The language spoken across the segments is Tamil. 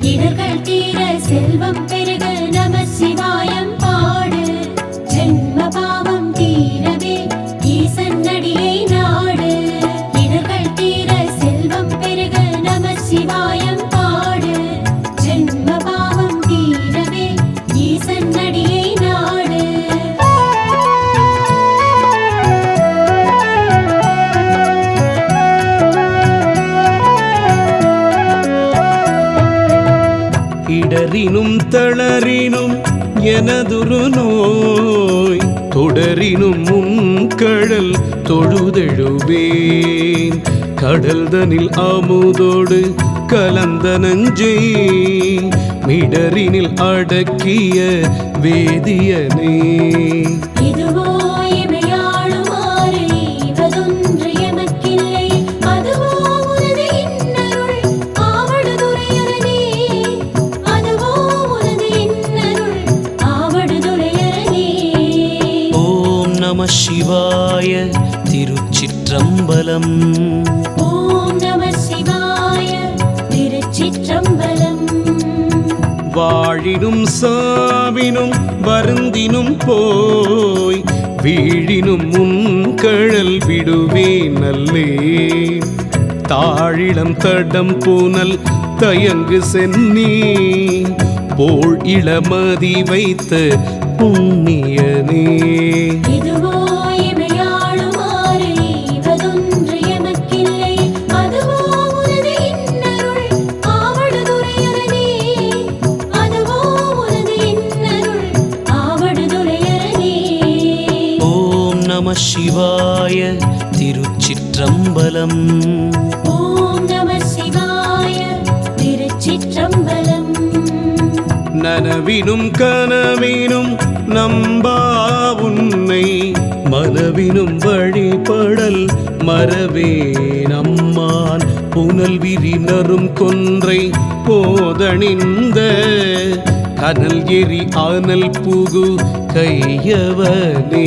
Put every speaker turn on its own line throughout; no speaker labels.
இடர்கள் தீர செல்வம் பெருக நம சிவாயம்.
தளரினும் தளரினும் எனதுரு நோய். தொடரினும் முன்கடல் தொழுதெழுவேன். கடல்தனில் அமுதோடு கலந்த நஞ்சை. மிடரினில் அடக்கிய வேதியனே. நம சிவாய திருச்சிற்றம்பலம்.
ஓம் நம சிவாய திருச்சிற்றம்பலம்.
வாழினும் சாவினும் வருந்தினும் போய் வீழினும் முன்கழல் விடுவேன் நல்லே தாழிளம் தடம் பூனல் தயங்கு சென்னி. போல் இளமதி வைத்த புண்ணியனே. நம சிவாய திருச்சிற்றம்பலம்.
ஓம் நம சிவாய திருச்சிற்றம்பலம்.
நனவினும் கனவினும் மனவினும் வழிபடல் மறவே நம்மான் புனல் விரினரும் கொன்றை போதணிந்த கனல் எரி ஆனல் புகு கையவனே.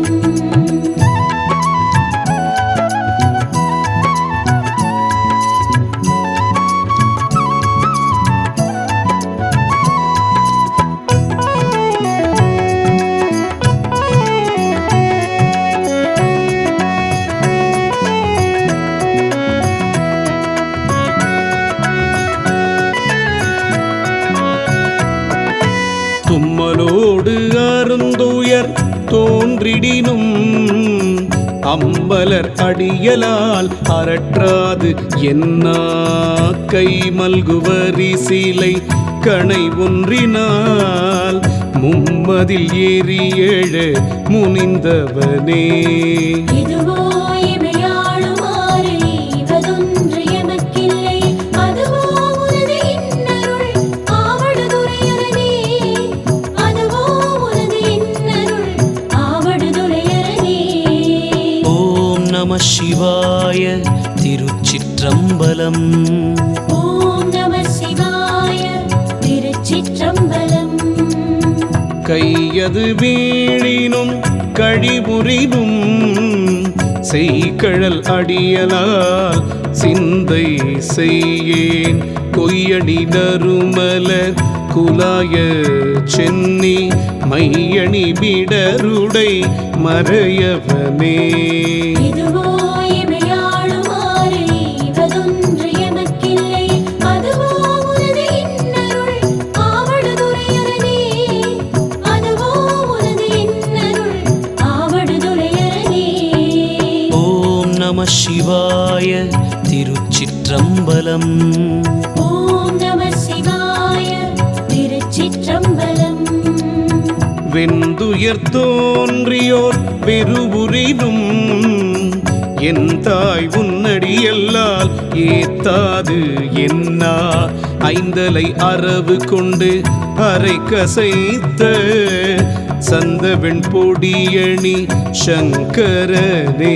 அன்றிடினும் அம்பலர் அடியலால் அரற்றாது என்னா கை மல்குவரி சீலை கணை ஒன்றினால் மும்மதில் ஏறி ஏழு முனிந்தவனே. நம சிவாய திருச்சிற்றம்பலம்.
ஓம் நம சிவாய திருச்சிற்றம்பலம்.
கையது வீழினும் கழிபுரினும் செய்கழல் அடியலால் சிந்தை செய்யேன். கொய்யடி நறுமலர் குலாய சென்னி மையணி விடருடை மறையவனே. நம சிவாய திருச்சிற்றம்பலம்.
ஓம் நம சிவாய திருச்சிற்றம்பலம்
வெந்துயர் தோன்றியோர் பெருவுரினும் என் தாய் உன்னடியல்லால் ஏத்தாது என்னா? ஐந்தலை அரவு கொண்டு அரை கசைத்த சந்தவெண் பொடியணி சங்கரனே.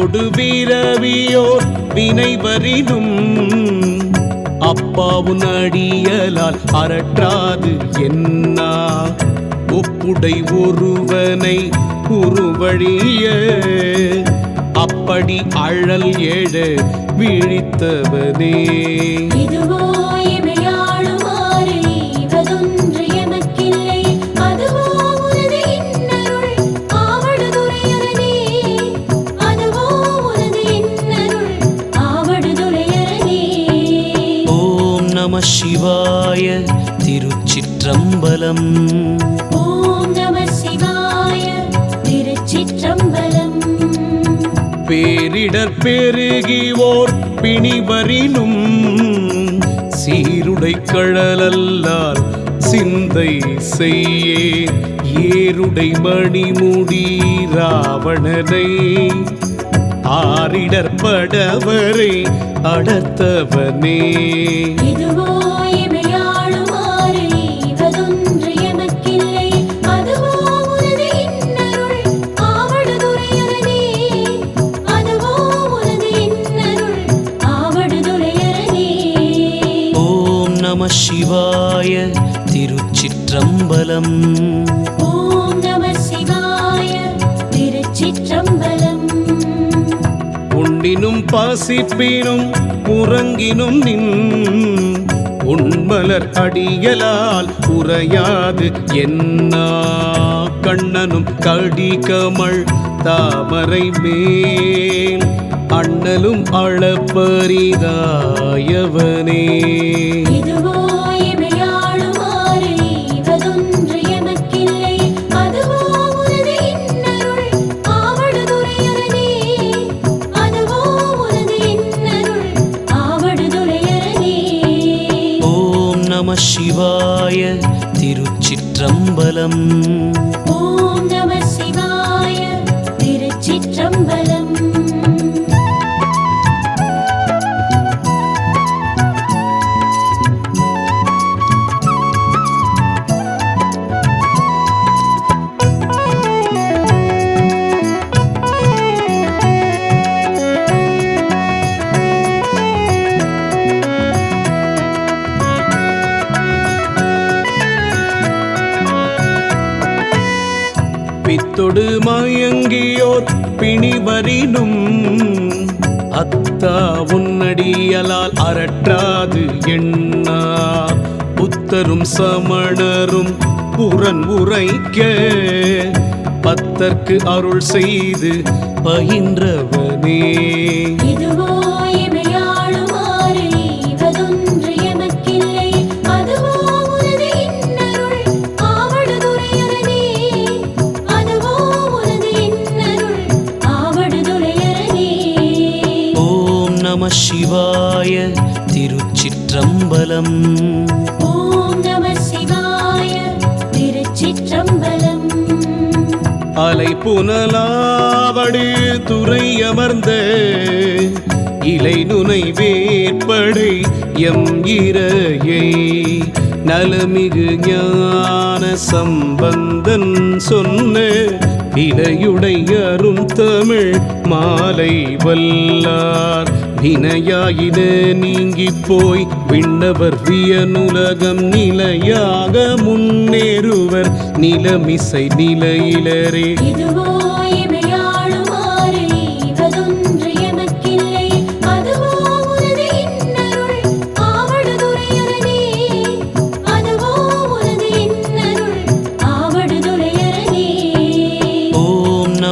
வெப்பொடு வீரவியோர் வினைவரினும் அப்பாவும் அடியலால் அரற்றாது என்னா? ஒப்புடை ஒருவனை உருவழிய அப்படி அழல் எழ விழித்தவனே.
சிவாய திருச்சிற்றம்பலம்
ஓம் நம சிவாய திருச்சிற்றம்பலம்.
பேரிடர் பெருகிவோர் பிணிவரினும் சீருடை கழலல்லால் சிந்தை செய்யே. ஏருடை மணிமுடி ராவணனை ஆரிடர் படவரை அடர்த்தவனே
நம சிவாய திருச்சிற்றம்பலம்.
உண்ணினும் பாசிப்பினும் உறங்கினும் நின். உண்மலர் அடியலால் உறையாது என்னா கண்ணனும் கடிகமள் தாமரை மேல். அண்ணலும் அளப்பரிதாயவனே.
திருச்சிற்றம்பலம்
பித்தொடு மயங்கியோர் பிணிவரினும் அத்தா உன்னடியலால் அரற்றாது எண்ணா? புத்தரும் சமணரும் புறன் உரைக்க பத்தர்க்கு அருள் செய்து பயின்றவனே.
நம சிவாய திருச்சிற்றம்பலம்.
ஓம் நம சிவாய திருச்சிற்றம்பலம்.
அலை புனலாவடு துறை அமர்ந்த இலை நுனை வேற்படை எம் இரையை நலமிகு ஞான சம்பந்தன் சொன்ன வினையுடை அரும் தமிழ் மாலை வல்லார். வினையாயின நீங்கி போய் விண்ணவர் வியனுலகம் நிலையாக முன்னேறுவர் நிலமிசை நிலையிலரே.